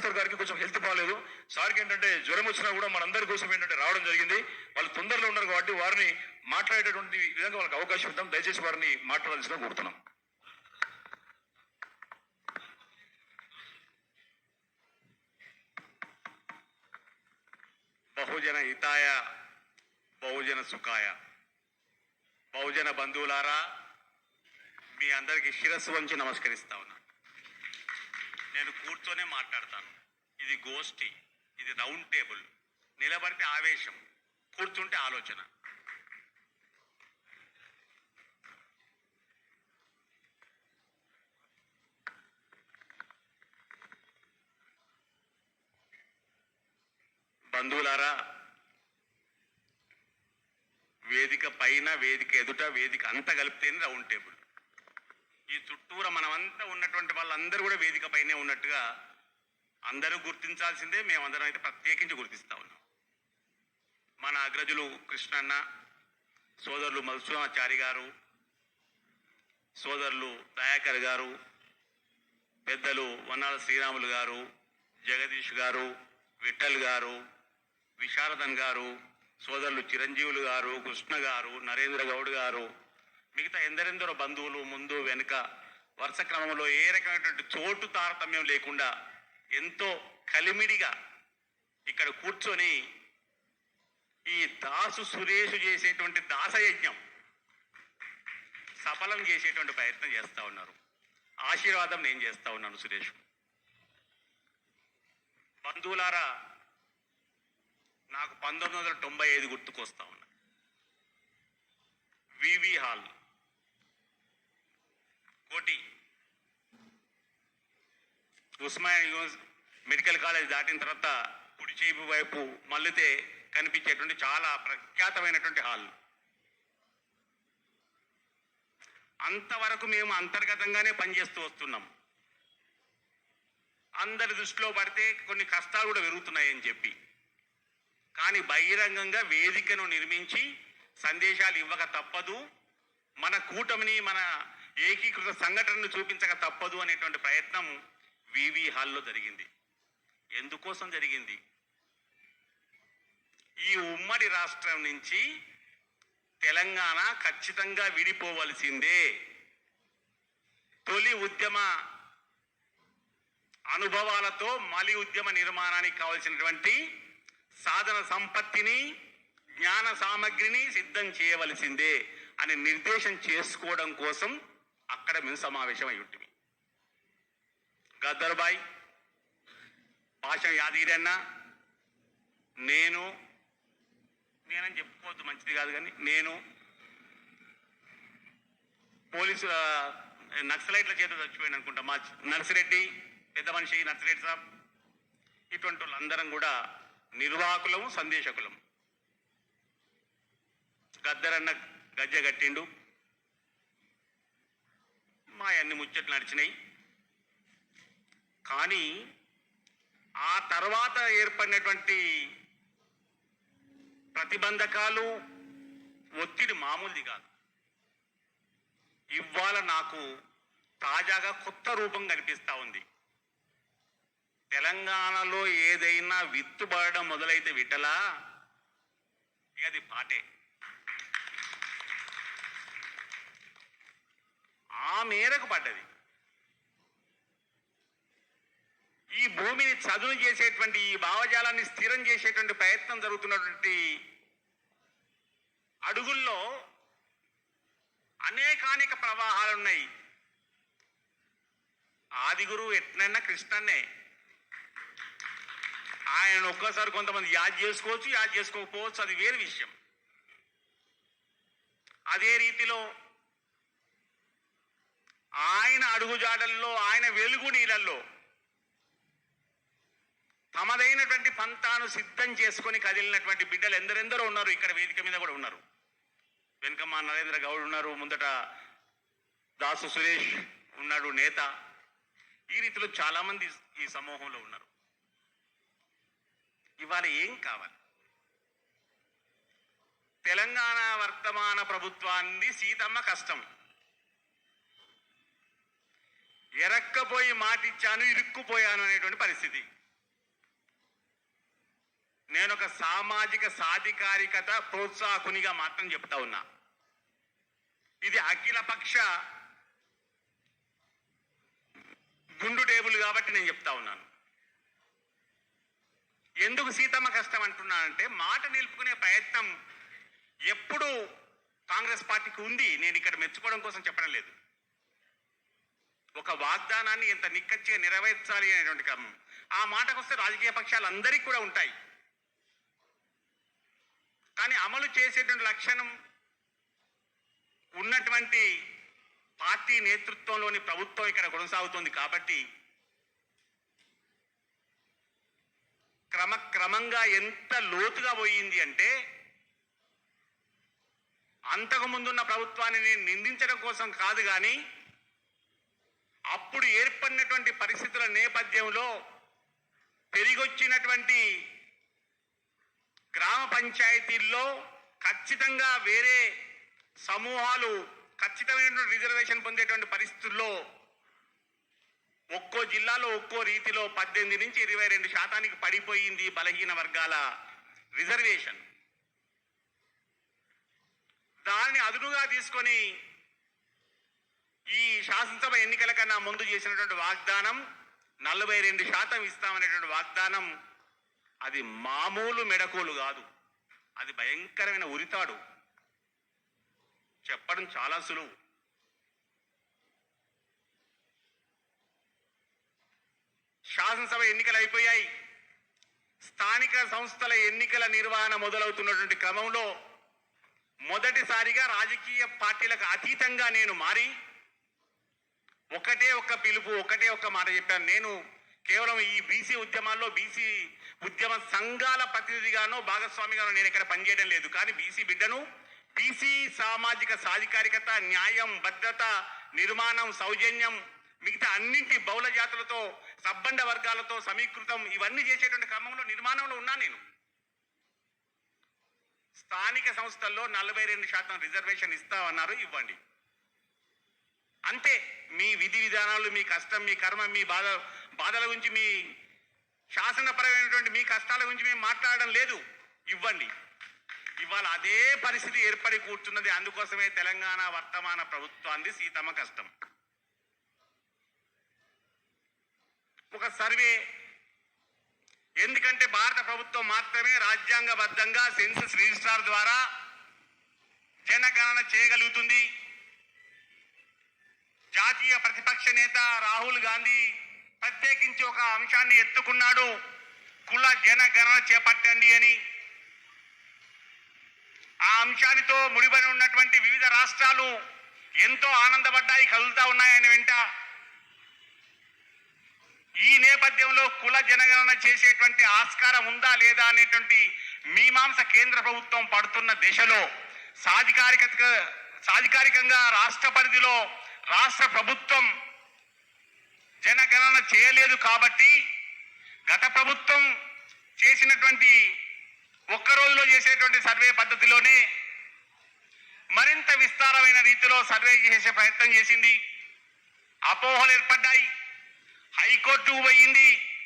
భాస్కర్ గారికి కొంచెం హెల్త్ బాగాలేదు. సార్కి ఏంటంటే జ్వరం వచ్చినా కూడా మనందరి కోసం ఏంటంటే రావడం జరిగింది. వాళ్ళు తొందరలో ఉన్నారు కాబట్టి వారిని మాట్లాడేటటువంటి విధంగా వాళ్ళకి అవకాశం ఇద్దాం. దయచేసి వారిని మాట్లాడాల్సిన కోరుతున్నాం. బహుజన హితాయ బహుజన సుఖాయ. బహుజన బంధువులారా మీ అందరికి శిరస్సు వంచి నమస్కరిస్తా ఉన్నా. నేను కూర్చొనే మాట్లాడతాను. ఇది గోష్ఠి ఇది రౌండ్ టేబుల్. నిలబడితే ఆవేశం కూర్చుంటే ఆలోచన. బంధువులారా వేదిక పైన వేదిక ఎదుట వేదిక అంతా కలిపితేనే రౌండ్ టేబుల్. ఈ చుట్టూర మనమంతా ఉన్నటువంటి వాళ్ళందరూ కూడా వేదిక పైనే ఉన్నట్టుగా అందరూ గుర్తించాల్సిందే మేమందరం అయితే ప్రత్యేకించి గుర్తిస్తా ఉన్నాం. మన అగ్రజులు కృష్ణన్న సోదరులు మధుసూమాచారి గారు సోదరులు దయాకర్ గారు పెద్దలు వన్నాల శ్రీరాములు గారు జగదీష్ గారు విఠల్ గారు విశారదన్ గారు సోదరులు చిరంజీవులు గారు కృష్ణ గారు నరేంద్ర గౌడ్ గారు మిగతా ఎందరెందరో బంధువులు ముందు వెనుక వరుస క్రమంలో ఏ రకమైనటువంటి చోటు తారతమ్యం లేకుండా ఎంతో కలిమిడిగా ఇక్కడ కూర్చొని ఈ దాసు సురేష్ చేసేటువంటి దాసయజ్ఞం సఫలం చేసేటువంటి ప్రయత్నం చేస్తా ఉన్నారు. ఆశీర్వాదం నేను చేస్తా ఉన్నాను సురేష్. బంధువులారా నాకు పంతొమ్మిది వందల తొంభై ఐదు గుర్తుకొస్తా ఉన్నా. వివి హాల్ కోటి. ఉస్మానియా యూనివర్స్ మెడికల్ కాలేజ్ దాటిన తర్వాత కుడి చేపు వైపు మల్లితే కనిపించేటువంటి చాలా ప్రఖ్యాతమైనటువంటి హాల్. అంతవరకు మేము అంతర్గతంగానే పనిచేస్తూ వస్తున్నాం. అందరి దృష్టిలో పడితే కొన్ని కష్టాలు కూడా పెరుగుతున్నాయని చెప్పి. కానీ బహిరంగంగా వేదికను నిర్మించి సందేశాలు ఇవ్వక తప్పదు. మన కూటమిని మన ఏకీకృత సంఘటనను చూపించక తప్పదు అనేటువంటి ప్రయత్నం వివి హాల్లో జరిగింది. ఎందుకోసం జరిగింది? ఈ ఉమ్మడి రాష్ట్రం నుంచి తెలంగాణ ఖచ్చితంగా విడిపోవలసిందే. తొలి ఉద్యమ అనుభవాలతో మలి ఉద్యమ నిర్మాణానికి కావలసినటువంటి సాధన సంపత్తిని జ్ఞాన సామగ్రిని సిద్ధం చేయవలసిందే అని నిర్దేశం చేసుకోవడం కోసం అక్కడ మేము సమావేశం అయి ఉంటుంది గద్దర్బాయ్ పాషం యాదగిరన్న నేను నేనని చెప్పుకోవద్దు మంచిది కాదు కానీ నేను పోలీసు నక్సలైట్ల చేత చచ్చిపోయింది అనుకుంటా. మా నర్సిరెడ్డి పెద్ద మనిషి నర్సిరెడ్డి సాబ్ ఇటువంటి వాళ్ళందరం కూడా నిర్వాహకులము సందేశకులము. గద్దరన్న గజ్జె కట్టిండు. మా అన్ని ముచ్చట్లు నడిచినాయి. కానీ ఆ తర్వాత ఏర్పడినటువంటి ప్రతిబంధకాలు ఒత్తిడి మామూలుది కాదు. ఇవాళ నాకు తాజాగా కొత్త రూపం కనిపిస్తూ ఉంది. తెలంగాణలో ఏదైనా విత్తుబడడం మొదలైతే విటలా ఇక అది పాటే ఆ మేరకు పడ్డది? ఈ భూమిని చదును చేసేటువంటి ఈ భావజాలాన్ని స్థిరం చేసేటువంటి ప్రయత్నం జరుగుతున్నటువంటి అడుగుల్లో అనేకానేక ప్రవాహాలు ఉన్నాయి. ఆదిగురు ఎట్లన్నా కృష్ణన్నే. ఆయన ఒక్కసారి కొంతమంది యాద్ చేసుకోవచ్చు యాద్ చేసుకోకపోవచ్చు అది వేరు విషయం. అదే రీతిలో ఆయన అడుగుజాడల్లో ఆయన వెలుగు నీళ్ళల్లో తమదైనటువంటి పంతాను సిద్ధం చేసుకొని కదిలినటువంటి బిడ్డలు ఎందరెందరో ఉన్నారు. ఇక్కడ వేదిక మీద కూడా ఉన్నారు. వెనుకమ్మ నరేంద్ర గౌడ్ ఉన్నారు. ముందట దాసు సురేష్ ఉన్నాడు నేత. ఈ రీతిలో చాలామంది ఈ సమూహంలో ఉన్నారు. ఇవాళ ఏం కావాలి? తెలంగాణ వర్తమాన ప్రభుత్వాన్ని సీతమ్మ కష్టం. ఎరక్కపోయి మాటిచ్చాను ఇరుక్కుపోయాను అనేటువంటి పరిస్థితి. నేను ఒక సామాజిక సాధికారికత ప్రోత్సాహకునిగా మాత్రం చెప్తా ఉన్నా. ఇది అఖిలపక్ష గుండు టేబుల్ కాబట్టి నేను చెప్తా ఉన్నాను. ఎందుకు సీతమ్మ కష్టం అంటున్నానంటే మాట నిలుపుకునే ప్రయత్నం ఎప్పుడు కాంగ్రెస్ పార్టీకి ఉంది. నేను ఇక్కడ మెచ్చుకోవడం కోసం చెప్పడం లేదు. ఒక వాగ్దానాన్ని ఎంత నిక్కచ్చిగా నెరవేర్చాలి అనేటువంటి క్రమం. ఆ మాటకు వస్తే రాజకీయ పక్షాలు అందరికీ కూడా ఉంటాయి. కానీ అమలు చేసేటువంటి లక్షణం ఉన్నటువంటి పార్టీ నేతృత్వంలోని ప్రభుత్వం ఇక్కడ కొనసాగుతోంది కాబట్టి క్రమక్రమంగా ఎంత లోతుగా పోయింది అంటే అంతకు ముందున్న ప్రభుత్వాన్ని నేను నిందించడం కోసం కాదు కానీ అప్పుడు ఏర్పడినటువంటి పరిస్థితుల నేపథ్యంలో పెరిగొచ్చినటువంటి గ్రామ పంచాయతీల్లో ఖచ్చితంగా వేరే సమూహాలు ఖచ్చితమైనటువంటి రిజర్వేషన్ పొందేటువంటి పరిస్థితుల్లో ఒక్కో జిల్లాలో ఒక్కో రీతిలో పద్దెనిమిది నుంచి ఇరవై రెండు శాతానికి పడిపోయింది బలహీన వర్గాల రిజర్వేషన్. దాన్ని అదునుగా తీసుకొని ఈ శాసనసభ ఎన్నికల కన్నా ముందు చేసినటువంటి వాగ్దానం నలభై రెండు శాతం ఇస్తామనేటువంటి వాగ్దానం అది మామూలు మెడకోలు కాదు. అది భయంకరమైన ఉరితాడు. చెప్పడం చాలా సులువు. శాసనసభ ఎన్నికలు అయిపోయాయి. స్థానిక సంస్థల ఎన్నికల నిర్వహణ మొదలవుతున్నటువంటి క్రమంలో మొదటిసారిగా రాజకీయ పార్టీలకు అతీతంగా నేను మారి ఒకటే ఒక్క పిలుపు ఒకటే ఒక్క మాట చెప్పాను. నేను కేవలం ఈ బీసీ ఉద్యమాల్లో బీసీ ఉద్యమ సంఘాల ప్రతినిధిగానో భాగస్వామిగానో నేను ఇక్కడ పనిచేయడం లేదు. కానీ బీసీ బిడ్డను బీసీ సామాజిక సాధికారికత న్యాయం భద్రత నిర్మాణం సౌజన్యం మిగతా అన్నింటి బహుళ జాతులతో సబ్బండ వర్గాలతో సమీకృతం ఇవన్నీ చేసేటువంటి క్రమంలో నిర్మాణంలో ఉన్నాను నేను. స్థానిక సంస్థల్లో నలభై రెండు శాతం రిజర్వేషన్ ఇస్తామన్నారు ఇవ్వండి. అంతే. మీ విధి విధానాలు మీ కష్టం మీ కర్మ మీ బాధ బాధల గురించి మీ శాసనపరమైనటువంటి మీ కష్టాల గురించి మేము మాట్లాడడం లేదు. ఇవ్వండి. ఇవాళ అదే పరిస్థితి ఏర్పడి కూర్చున్నది. అందుకోసమే తెలంగాణ వర్తమాన ప్రభుత్వాన్ని సీతమ్మ కష్టం. ఒక సర్వే. ఎందుకంటే భారత ప్రభుత్వం మాత్రమే రాజ్యాంగబద్ధంగా సెన్సస్ రిజిస్ట్రార్ ద్వారా జనగణన చేయగలుగుతుంది. జాతీయ ప్రతిపక్ష నేత రాహుల్ గాంధీ ప్రత్యేకించి ఒక అంశాన్ని ఎత్తుకున్నాడు. కుల జనగణన చేపట్టండి అని. ఆ అంశానితో ముడిపడి ఉన్నటువంటి వివిధ రాష్ట్రాలు ఎంతో ఆనందపడ్డాయి కదులుతా ఉన్నాయని వెంట. ఈ నేపథ్యంలో కుల జనగణన చేసేటువంటి ఆస్కారం ఉందా లేదా అనేటువంటి మీమాంస కేంద్ర ప్రభుత్వం పడుతున్న దశలో సాధికారికత సాధికారికంగా రాష్ట్ర పరిధిలో రాష్ట్ర ప్రభుత్వం జనగణన చేయలేదు కాబట్టి గత ప్రభుత్వం చేసినటువంటి ఒక్క రోజులో చేసేటువంటి సర్వే పద్ధతిలోనే మరింత విస్తారమైన రీతిలో సర్వే చేసే ప్రయత్నం చేసింది. అపోహలు ఏర్పడ్డాయి. హైకోర్టు పోయింది.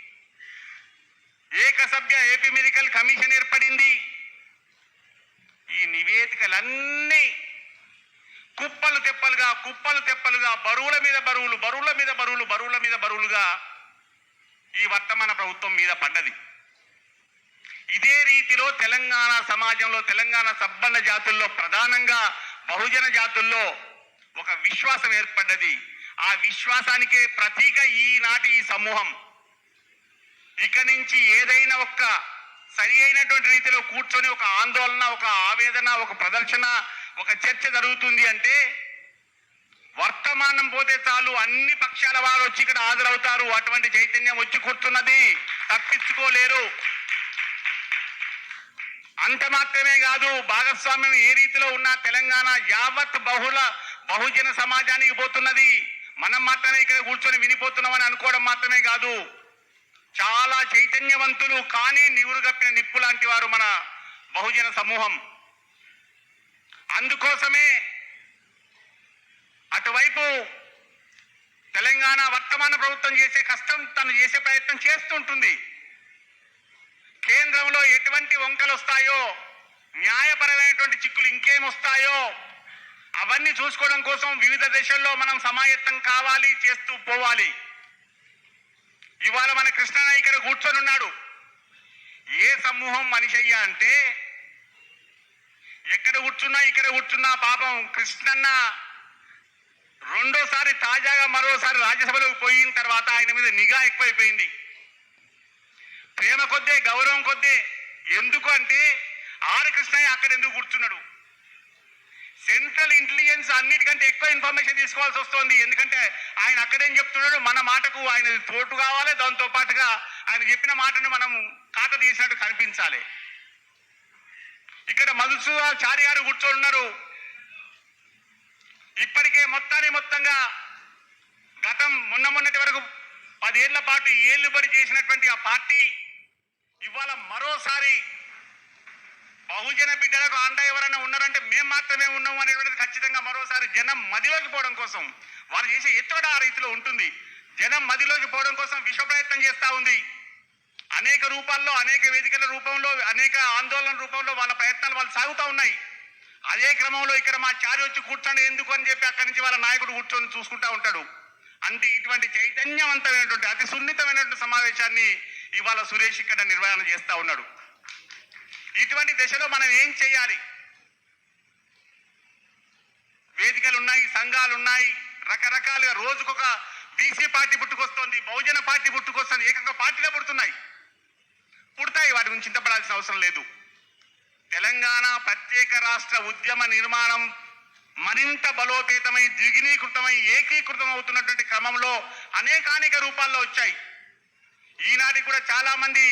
ఏకసభ్య ఏపీ మెడికల్ కమిషన్ ఏర్పడింది. ఈ నివేదికలన్నీ కుప్పలు తెప్పలుగా కుప్పలు తెప్పలుగా బరువుల మీద బరువులు బరువుల మీద బరువులు బరువుల మీద బరువులుగా ఈ వర్తమాన ప్రభుత్వం మీద పడ్డది. ఇదే రీతిలో తెలంగాణ సమాజంలో తెలంగాణ సబ్బండ జాతుల్లో ప్రధానంగా బహుజన జాతుల్లో ఒక విశ్వాసం ఏర్పడ్డది. ఆ విశ్వాసానికే ప్రతీక ఈనాటి ఈ సమూహం. ఇక నుంచి ఏదైనా ఒక్క సరి అయినటువంటి రీతిలో కూర్చొని ఒక ఆందోళన ఒక ఆవేదన ఒక ప్రదర్శన ఒక చర్చ జరుగుతుంది అంటే వర్తమానం పోతే చాలు అన్ని పక్షాల వారు వచ్చి ఇక్కడ హాజరవుతారు. అటువంటి చైతన్యం వచ్చి కూర్చున్నది తప్పించుకోలేరు. అంత మాత్రమే కాదు భాగస్వామ్యం ఏ రీతిలో ఉన్న తెలంగాణ యావత్ బహుళ బహుజన సమాజానికి పోతున్నది. మనం మాత్రమే ఇక్కడ కూర్చొని వినిపోతున్నామని అనుకోవడం మాత్రమే కాదు. చాలా చైతన్యవంతులు కానీ నివురుగప్పిన నిప్పు లాంటి వారు మన బహుజన సమూహం. అందుకోసమే అటువైపు తెలంగాణ వర్తమాన ప్రభుత్వం చేసే కష్టం తను చేసే ప్రయత్నం చేస్తుంటుంది. కేంద్రంలో ఎటువంటి వంకలు వస్తాయో న్యాయపరమైనటువంటి చిక్కులు ఇంకేం వస్తాయో అవన్నీ చూసుకోవడం కోసం వివిధ దేశాల్లో మనం సమాయత్తం కావాలి చేస్తూ పోవాలి. ఇవాళ మన కృష్ణన్న కూర్చొని ఉన్నాడు ఏ సమూహం మనిషి అయ్యా అంటే ఎక్కడ కూర్చున్నా ఇక్కడ కూర్చున్నా పాపం కృష్ణన్న రెండోసారి తాజాగా మరోసారి రాజ్యసభలోకి పోయిన తర్వాత ఆయన మీద నిఘా ఎక్కువైపోయింది. ప్రేమ కొద్దే గౌరవం కొద్దే. ఎందుకు అంటే ఆర్ కృష్ణయ్య అక్కడ ఎందుకు కూర్చున్నాడు? సెంట్రల్ ఇంటెలిజెన్స్ అన్నిటికంటే ఎక్కువ ఇన్ఫర్మేషన్ తీసుకోవాల్సి వస్తుంది. ఎందుకంటే ఆయన అక్కడేం చెప్తున్నాడు మన మాటకు ఆయన తోటు కావాలి. దాంతో పాటుగా ఆయన చెప్పిన మాటను మనం ఖాతా తీసినట్టు కనిపించాలి. ఇక్కడ మధుసూదాచారి గారు కూర్చొని ఉన్నారు ఇప్పటికే మొత్తాన్ని మొత్తంగా గతం మొన్న మొన్నటి వరకు పదేళ్ళ పాటు పడి చేసినటువంటి ఆ పార్టీ ఇవాళ మరోసారి బహుజన బిడ్డలకు అండ ఎవరైనా ఉన్నారంటే మేము మాత్రమే ఉన్నాము అనేటువంటిది ఖచ్చితంగా మరోసారి జనం మదిలోకి పోవడం కోసం వారు చేసే ఎత్తుగడ ఆ రీతిలో ఉంటుంది. జనం మదిలోకి పోవడం కోసం విశ్వ ప్రయత్నం చేస్తూ ఉంది. అనేక రూపాల్లో అనేక వేదికల రూపంలో అనేక ఆందోళన రూపంలో వాళ్ళ ప్రయత్నాలు వాళ్ళు సాగుతూ ఉన్నాయి. అదే క్రమంలో ఇక్కడ మా చారి వచ్చి కూర్చోండి ఎందుకు అని చెప్పి అక్కడి నుంచి వాళ్ళ నాయకుడు కూర్చొని చూసుకుంటా ఉంటాడు. అంటే ఇటువంటి చైతన్యవంతమైనటువంటి అతి సున్నితమైనటువంటి సమావేశాన్ని ఇవాళ సురేష్ ఇక్కడ నిర్వహణ చేస్తూ ఉన్నాడు. ఇటువంటి దశలో మనం ఏం చేయాలి? వేదికలు ఉన్నాయి సంఘాలు ఉన్నాయి రకరకాలుగా రోజుకొక బీసీ పార్టీ పుట్టుకొస్తోంది బహుజన పార్టీ పుట్టుకొస్తుంది ఏకంగా పార్టీగా పుడుతున్నాయి. చింతపడాల్సిన అవసరం లేదు. తెలంగాణ ప్రత్యేక రాష్ట్ర ఉద్యమ నిర్మాణం మరింత బలోపేతమై ద్విగుణీకృతమై ఏకీకృతం అవుతున్నటువంటి క్రమంలో అనేకానేక రూపాల్లో వచ్చాయి. ఈనాటికి కూడా చాలామంది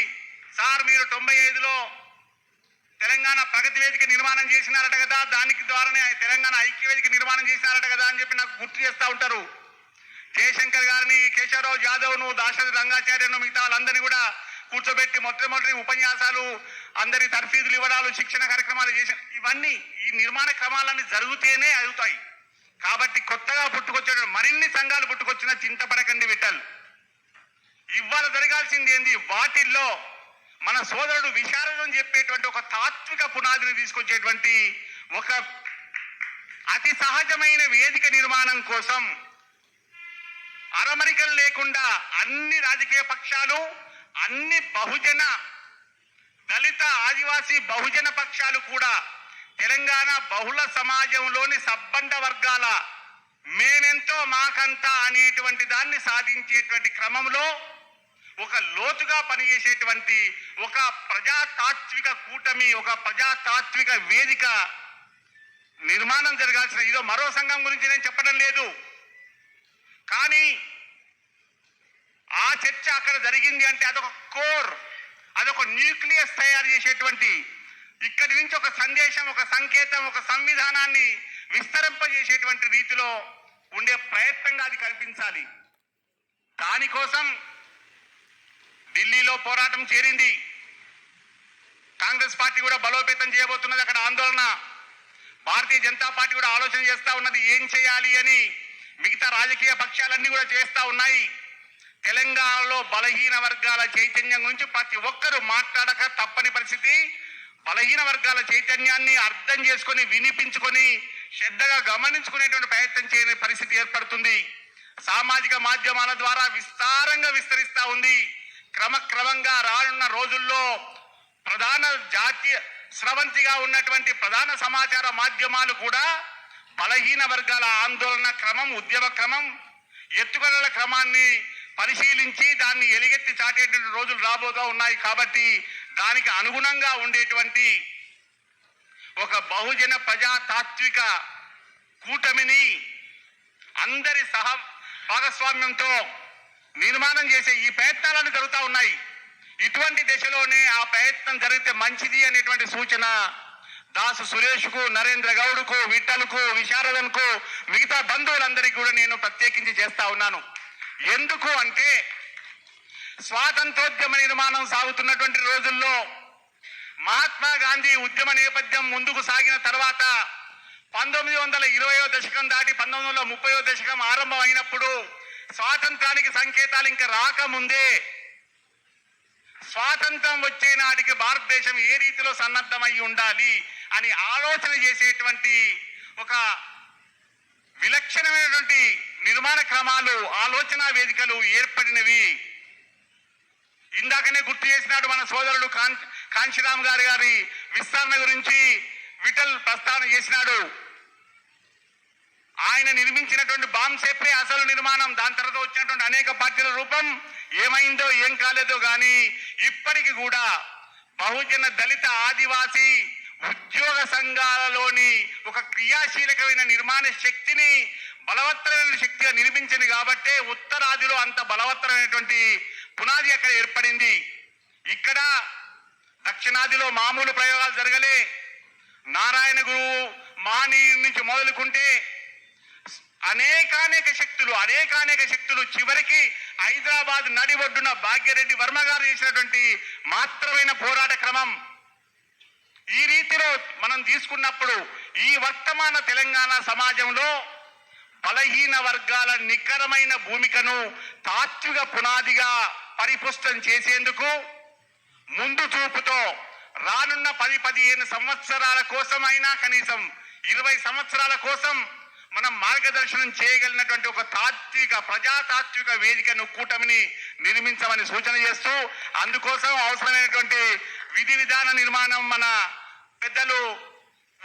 సార్ మీరు తొంభై ఐదులో తెలంగాణ ప్రగతి వేదిక నిర్మాణం చేసినారట కదా దానికి ద్వారానే తెలంగాణ ఐక్య వేదిక నిర్మాణం చేసినారట కదా అని చెప్పి నాకు గుర్తు చేస్తూ ఉంటారు. జయశంకర్ గారిని కేశవరావు జాదవ్ను దాశరథి రంగాచార్యను మిగతా వాళ్ళందరినీ కూడా కూర్చోబెట్టి మొట్టమొదటి ఉపన్యాసాలు అందరి తర్ఫీదులు ఇవ్వడాలు శిక్షణ కార్యక్రమాలు చేసిన ఇవన్నీ ఈ నిర్మాణ క్రమాలన్నీ జరుగుతూనే అవుతాయి. కాబట్టి కొత్తగా పుట్టుకొచ్చిన మరిన్ని సంఘాలు పుట్టుకొచ్చిన చింతపడకండి విఠల్. ఇవాళ జరగాల్సింది ఏంది? వాటిల్లో మన సోదరుడు విశారదం చెప్పేటువంటి ఒక తాత్విక పునాదిని తీసుకొచ్చేటువంటి ఒక అతి సహజమైన వేదిక నిర్మాణం కోసం అరమరికలు లేకుండా అన్ని రాజకీయ పక్షాలు అన్ని బహుజన దళిత ఆదివాసీ బహుజన పక్షాలు కూడా తెలంగాణ బహుళ సమాజంలోని సబ్బండ వర్గాల మేమెంతో మాకంతా అనేటువంటి దాన్ని సాధించేటువంటి క్రమంలో ఒక లోతుగా పనిచేసేటువంటి ఒక ప్రజాతాత్విక కూటమి ఒక ప్రజాతాత్విక వేదిక నిర్మాణం జరగాల్సిన ఇదో మరో సంఘం గురించి నేను చెప్పడం లేదు. కానీ ఆ చర్చ అక్కడ జరిగింది అంటే అదొక కోర్ అదొక న్యూక్లియస్ తయారు చేసేటువంటి ఇక్కడి నుంచి ఒక సందేశం ఒక సంకేతం ఒక సంవిధానాన్ని విస్తరింపజేసేటువంటి రీతిలో ఉండే ప్రయత్నంగా అది కనిపించాలి దానికోసం ఢిల్లీలో పోరాటం చేరింది. కాంగ్రెస్ పార్టీ కూడా బలోపేతం చేయబోతున్నది అక్కడ ఆందోళన. భారతీయ జనతా పార్టీ కూడా ఆలోచన చేస్తా ఉన్నది ఏం చేయాలి అని మిగతా రాజకీయ పక్షాలన్నీ కూడా చేస్తూ ఉన్నాయి. తెలంగాణలో బలహీన వర్గాల చైతన్యం గురించి ప్రతి ఒక్కరూ మాట్లాడక తప్పని పరిస్థితి. బలహీన వర్గాల చైతన్యాన్ని అర్థం చేసుకొని వినిపించుకొని శ్రద్ధగా గమనించుకునేటువంటి ప్రయత్నం చేయని పరిస్థితి ఏర్పడుతుంది. సామాజిక మాధ్యమాల ద్వారా విస్తారంగా విస్తరిస్తూ ఉంది. క్రమక్రమంగా రానున్న రోజుల్లో ప్రధాన జాతీయ స్రవంతిగా ఉన్నటువంటి ప్రధాన సమాచార మాధ్యమాలు కూడా బలహీన వర్గాల ఆందోళన క్రమం ఉద్యమ క్రమం ఎత్తుగడల క్రమాన్ని పరిశీలించి దాన్ని ఎలుగెత్తి చాటేటువంటి రోజులు రాబోతూ ఉన్నాయి కాబట్టి దానికి అనుగుణంగా ఉండేటువంటి ఒక బహుజన ప్రజాతాత్విక కూటమిని అందరి సహ భాగస్వామ్యంతో నిర్మాణం చేసే ఈ ప్రయత్నాలను జరుగుతూ ఉన్నాయి. ఇటువంటి దశలోనే ఆ ప్రయత్నం జరిగితే మంచిది అనేటువంటి సూచన దాసు సురేష్కు నరేంద్ర గౌడ్కు విఠల్కు విశారదన్కు మిగతా బంధువులందరికీ కూడా నేను ప్రత్యేకించి చేస్తా ఉన్నాను. ఎందుకు అంటే స్వాతంత్రోద్యమ నిర్మాణం సాగుతున్నటువంటి రోజుల్లో మహాత్మా గాంధీ ఉద్యమ నేపథ్యం ముందుకు సాగిన తర్వాత పంతొమ్మిది వందల ఇరవయో దశకం దాటి పంతొమ్మిది వందల ముప్పయో దశకం ఆరంభం అయినప్పుడు స్వాతంత్రానికి సంకేతాలు ఇంకా రాకముందే స్వాతంత్రం వచ్చే నాటికి భారతదేశం ఏ రీతిలో సన్నద్ధమై ఉండాలి అని ఆలోచన చేసేటువంటి ఒక విలక్షణమైనటువంటి నిర్మాణ క్రమాలు ఆలోచన వేదికలు ఏర్పడినవి. ఇందాకనే గుర్తు చేసినాడు మన సోదరుడు కాం కాంశీరామ్ గారి గారి విస్తరణ గురించి విఠల్ ప్రస్తావన చేసినాడు. ఆయన నిర్మించినటువంటి బాంబ్ అసలు నిర్మాణం దాని తర్వాత వచ్చినటువంటి అనేక పార్టీల రూపం ఏమైందో ఏం కాలేదో కానీ ఇప్పటికి కూడా బహుజన దళిత ఆదివాసీ ఉద్యోగ సంఘాలలోని ఒక క్రియాశీలకమైన నిర్మాణ శక్తిని బలవత్తరమైన శక్తిగా నిర్మించింది కాబట్టే ఉత్తరాదిలో అంత బలవత్తరమైనటువంటి పునాది అక్కడ ఏర్పడింది. ఇక్కడ దక్షిణాదిలో మామూలు ప్రయోగాలు జరగలే. నారాయణ గురువు మహనీయుడి నుంచి మొదలుకుంటే అనేకానేక శక్తులు అనేకానేక శక్తులు చివరికి హైదరాబాద్ నడి ఒడ్డున భాగ్యరెడ్డి వర్మ గారు చేసినటువంటి మాత్రమైన పోరాట క్రమం. ఈ రీతిలో మనం తీసుకున్నప్పుడు ఈ వర్తమాన తెలంగాణ సమాజంలో బలహీన వర్గాల నికరమైన భూమికను తాత్విక పునాదిగా పరిపుష్టం చేసేందుకు ముందు చూపుతో రానున్న పది పదిహేను సంవత్సరాల కోసమైనా కనీసం ఇరవై సంవత్సరాల కోసం మనం మార్గదర్శనం చేయగలిగినటువంటి ఒక తాత్విక ప్రజాతాత్విక వేదికను కూటమిని నిర్మించమని సూచన చేస్తూ అందుకోసం అవసరమైనటువంటి విధి విధాన నిర్మాణం మన పెద్దలు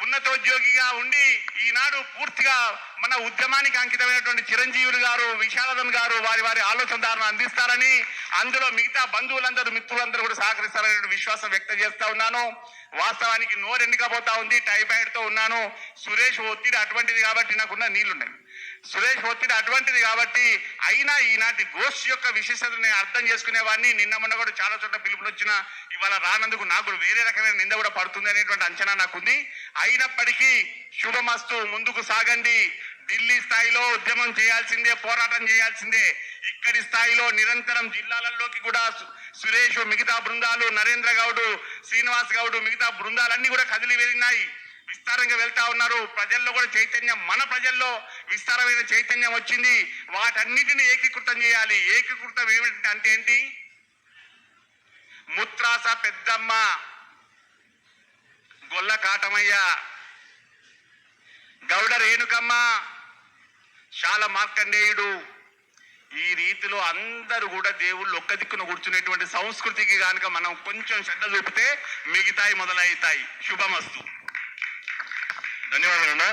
ఉన్నతోద్యోగిగా ఉండి ఈనాడు పూర్తిగా మన ఉద్యమానికి అంకితమైనటువంటి చిరంజీవులు గారు విశారదన్ గారు వారి వారి ఆలోచనదారును అందిస్తారని అందులో మిగతా బంధువులందరూ మిత్రులందరూ కూడా సహకరిస్తారనే విశ్వాసం వ్యక్తం చేస్తా ఉన్నాను. వాస్తవానికి నోరు ఉంది టైఫాయిడ్తో ఉన్నాను. సురేష్ ఒత్తిడి అటువంటిది కాబట్టి నాకున్న నీళ్ళున్నాయి. సురేష్ ఒత్తిడి అటువంటిది కాబట్టి అయినా ఈనాటి గోష్ యొక్క విశేషతని అర్థం చేసుకునేవాడిని. నిన్న మొన్న కూడా చాలా చోట్ల పిలుపులు వచ్చిన ఇవాళ రానందుకు నాకు వేరే రకమైన నింద కూడా పడుతుంది అనేటువంటి అంచనా నాకుంది. అయినప్పటికీ శుభమస్తు ముందుకు సాగండి. ఢిల్లీ స్థాయిలో ఉద్యమం చేయాల్సిందే పోరాటం చేయాల్సిందే. ఇక్కడి స్థాయిలో నిరంతరం జిల్లాలలోకి కూడా సురేష్ మిగతా బృందాలు నరేంద్ర గౌడ్ శ్రీనివాస్ గౌడ్ మిగతా బృందాలన్నీ కూడా కదిలి వెళ్ళినాయి విస్తారంగా వెళ్తా ఉన్నారు. ప్రజల్లో కూడా చైతన్యం మన ప్రజల్లో విస్తారమైన చైతన్యం వచ్చింది. వాటన్నిటిని ఏకీకృతం చేయాలి. ఏకీకృతం ఏమిటి అంటే ఏంటి? ముత్రాస పెద్దమ్మ గొల్ల కాటమయ్య గౌడ రేణుకమ్మ శాల మార్కండేయుడు. ఈ రీతిలో అందరూ కూడా దేవుళ్ళు ఒక్క దిక్కున కూర్చునేటువంటి సంస్కృతికి కనుక మనం కొంచెం శ్రద్ధ చూపితే మిగతాయి మొదలవుతాయి. శుభమస్తు. ధన్యవాదాలు